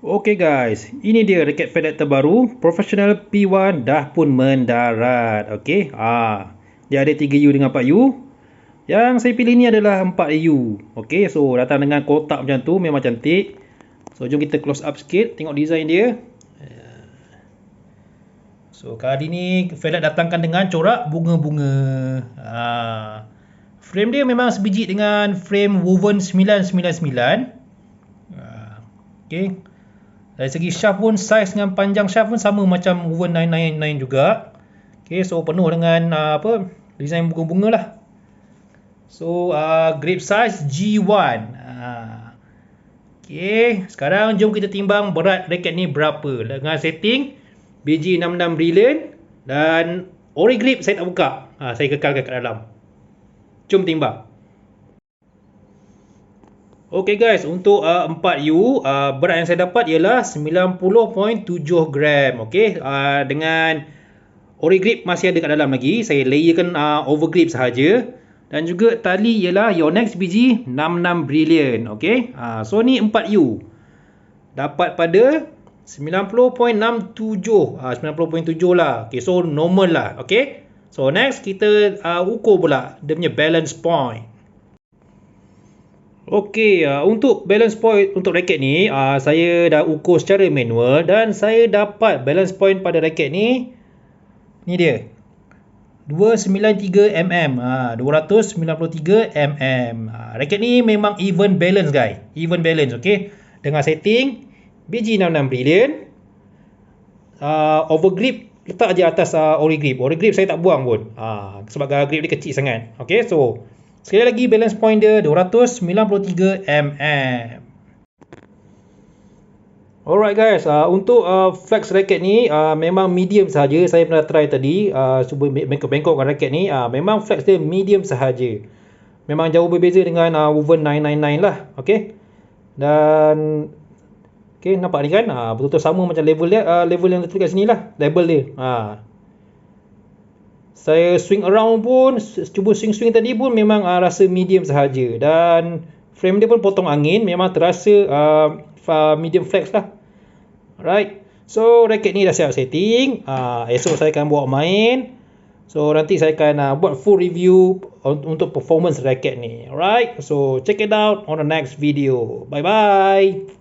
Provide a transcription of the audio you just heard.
Okay guys, ini dia raket padded terbaru. Professional P1 dah pun mendarat. Okay, ah, dia ada 3U dengan 4U Yang saya pilih ni adalah 4U Okay, so datang dengan kotak macam tu memang cantik. So jom kita close up sikit. Tengok design dia. So kali ni Felat datangkan dengan corak bunga-bunga. Ah. Frame dia memang sebiji dengan frame woven 999 ah. Okay dari segi shaft pun size dengan panjang shaft pun sama macam Woven 999 juga. Okay, so penuh dengan uh, apa design bunga-bunga lah. So uh, grip size G1. Uh, okay, sekarang jom kita timbang berat raket ni berapa. Dengan setting BG66 Brilliant dan Ori grip saya tak buka. Uh, saya kekalkan kat dalam. Jom timbang. Okay guys, untuk uh, 4U, uh, berat yang saya dapat ialah 90.7 gram. Okay, uh, dengan ori grip masih ada kat dalam lagi. Saya layerkan uh, over grip sahaja. Dan juga tali ialah Yonex BG 66 Brilliant. Okay, uh, so ni 4U. Dapat pada 90.67. Uh, 90.7 lah. Okay, so normal lah. Okay, so next kita uh, ukur pula dia punya balance point. Okey, uh, untuk balance point untuk raket ni, uh, saya dah ukur secara manual dan saya dapat balance point pada raket ni ni dia. 293 mm. Ah, 293 mm. Ah, raket ni memang even balance guys. Even balance, okey. Dengan setting BG66 Brilliant. Uh, over grip letak je atas uh, ori grip. Ori grip saya tak buang pun. Ah, sebab grip dia kecil sangat. Okey, so Sekali lagi balance point dia 293 mm. Alright guys, uh, untuk uh, flex racket ni uh, memang medium sahaja. Saya pernah try tadi, uh, cuba bengkok-bengkokkan racket ni. Uh, memang flex dia medium sahaja. Memang jauh berbeza dengan uh, Woven 999 lah. Okay. Dan okay, nampak ni kan? Uh, betul-betul sama macam level dia. Uh, level yang letak kat sini lah. Label dia. Uh, saya swing around pun cuba swing-swing tadi pun memang uh, rasa medium sahaja. Dan frame dia pun potong angin memang terasa uh, medium flex lah. Alright. So racket ni dah siap setting. Uh, esok saya akan bawa main. So nanti saya akan uh, buat full review untuk performance racket ni. Alright. So check it out on the next video. Bye bye